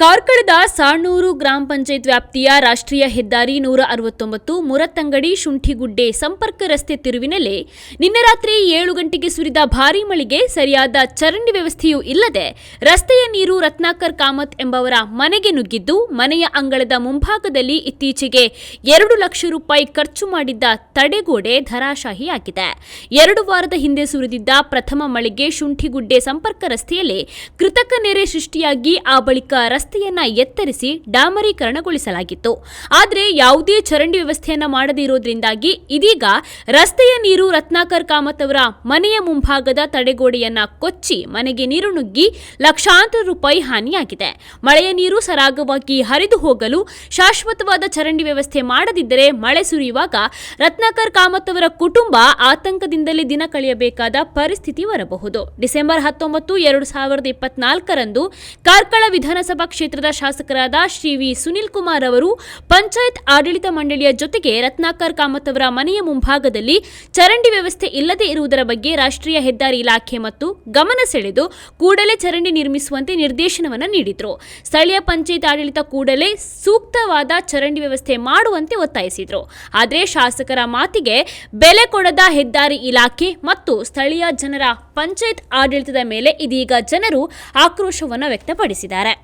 ಕಾರ್ಕಳದ ಸಾಣೂರು ಗ್ರಾಮ ಪಂಚಾಯತ್ ವ್ಯಾಪ್ತಿಯ ರಾಷ್ಟ್ರೀಯ ಹೆದ್ದಾರಿ ನೂರ ಅರವತ್ತೊಂಬತ್ತು, ಮುರತ್ತಂಗಡಿ, ಶುಂಠಿಗುಡ್ಡೆ ಸಂಪರ್ಕ ರಸ್ತೆ ತಿರುವಿನಲ್ಲಿ ನಿನ್ನೆ ರಾತ್ರಿ ಏಳು ಗಂಟೆಗೆ ಸುರಿದ ಭಾರೀ ಮಳೆಗೆ ಸರಿಯಾದ ಚರಂಡಿ ವ್ಯವಸ್ಥೆಯೂ ಇಲ್ಲದೆ ರಸ್ತೆಯ ನೀರು ರತ್ನಾಕರ್ ಕಾಮತ್ ಎಂಬವರ ಮನೆಗೆ ನುಗ್ಗಿದ್ದು, ಮನೆಯ ಅಂಗಳದ ಮುಂಭಾಗದಲ್ಲಿ ಇತ್ತೀಚೆಗೆ ಎರಡು ಲಕ್ಷ ರೂಪಾಯಿ ಖರ್ಚು ಮಾಡಿದ್ದ ತಡೆಗೋಡೆ ಧರಾಶಾಹಿಯಾಗಿದೆ. ಎರಡು ವಾರದ ಹಿಂದೆ ಸುರಿದಿದ್ದ ಪ್ರಥಮ ಮಳೆಗೆ ಶುಂಠಿಗುಡ್ಡೆ ಸಂಪರ್ಕ ರಸ್ತೆಯಲ್ಲಿ ಕೃತಕ ನೆರೆ ಸೃಷ್ಟಿಯಾಗಿ, ಆ ಬಳಿಕ ರಸ್ತೆಯನ್ನ ಎತ್ತರಿಸಿ ಡಾಮರೀಕರಣಗೊಳಿಸಲಾಗಿತ್ತು. ಆದರೆ ಯಾವುದೇ ಚರಂಡಿ ವ್ಯವಸ್ಥೆಯನ್ನ ಮಾಡದೇ ಇರೋದ್ರಿಂದಾಗಿ ಇದೀಗ ರಸ್ತೆಯ ನೀರು ರತ್ನಾಕರ್ ಕಾಮತ್ ಅವರ ಮನೆಯ ಮುಂಭಾಗದ ತಡೆಗೋಡೆಯನ್ನ ಕೊಚ್ಚಿ ಮನೆಗೆ ನೀರು ನುಗ್ಗಿ ಲಕ್ಷಾಂತರ ರೂಪಾಯಿ ಹಾನಿಯಾಗಿದೆ. ಮಳೆಯ ನೀರು ಸರಾಗವಾಗಿ ಹರಿದು ಹೋಗಲು ಶಾಶ್ವತವಾದ ಚರಂಡಿ ವ್ಯವಸ್ಥೆ ಮಾಡದಿದ್ದರೆ ಮಳೆ ಸುರಿಯುವಾಗ ರತ್ನಾಕರ್ ಕಾಮತ್ ಅವರ ಕುಟುಂಬ ಆತಂಕದಿಂದಲೇ ದಿನ ಕಳೆಯಬೇಕಾದ ಪರಿಸ್ಥಿತಿ ಬರಬಹುದು ಡಿಸೆಂಬರ್ ಹತ್ತೊಂಬತ್ತು, ಎರಡು ಸಾವಿರದ ಇಪ್ಪತ್ನಾಲ್ಕರಂದು ಕಾರ್ಕಳ ವಿಧಾನಸಭಾ ಕ್ಷೇತ್ರದ ಶಾಸಕರಾದ ಶ್ರೀ ವಿ ಸುನಿಲ್ ಕುಮಾರ್ ಅವರು ಪಂಚಾಯತ್ ಆಡಳಿತ ಮಂಡಳಿಯ ಜೊತೆಗೆ ರತ್ನಾಕರ್ ಕಾಮತ್ ಅವರ ಮನೆಯ ಮುಂಭಾಗದಲ್ಲಿ ಚರಂಡಿ ವ್ಯವಸ್ಥೆ ಇಲ್ಲದೆ ಇರುವುದರ ಬಗ್ಗೆ ರಾಷ್ಟ್ರೀಯ ಹೆದ್ದಾರಿ ಇಲಾಖೆ ಮತ್ತು ಗಮನ ಸೆಳೆದು ಕೂಡಲೇ ಚರಂಡಿ ನಿರ್ಮಿಸುವಂತೆ ನಿರ್ದೇಶನವನ್ನು ನೀಡಿದರು. ಸ್ಥಳೀಯ ಪಂಚಾಯತ್ ಆಡಳಿತ ಕೂಡಲೇ ಸೂಕ್ತವಾದ ಚರಂಡಿ ವ್ಯವಸ್ಥೆ ಮಾಡುವಂತೆ ಒತ್ತಾಯಿಸಿದರು. ಆದರೆ ಶಾಸಕರ ಮಾತಿಗೆ ಬೆಲೆ ಕೊಡದ ಹೆದ್ದಾರಿ ಇಲಾಖೆ ಮತ್ತು ಸ್ಥಳೀಯ ಜನರ ಪಂಚಾಯತ್ ಆಡಳಿತದ ಮೇಲೆ ಇದೀಗ ಜನರು ಆಕ್ರೋಶವನ್ನು ವ್ಯಕ್ತಪಡಿಸಿದ್ದಾರೆ.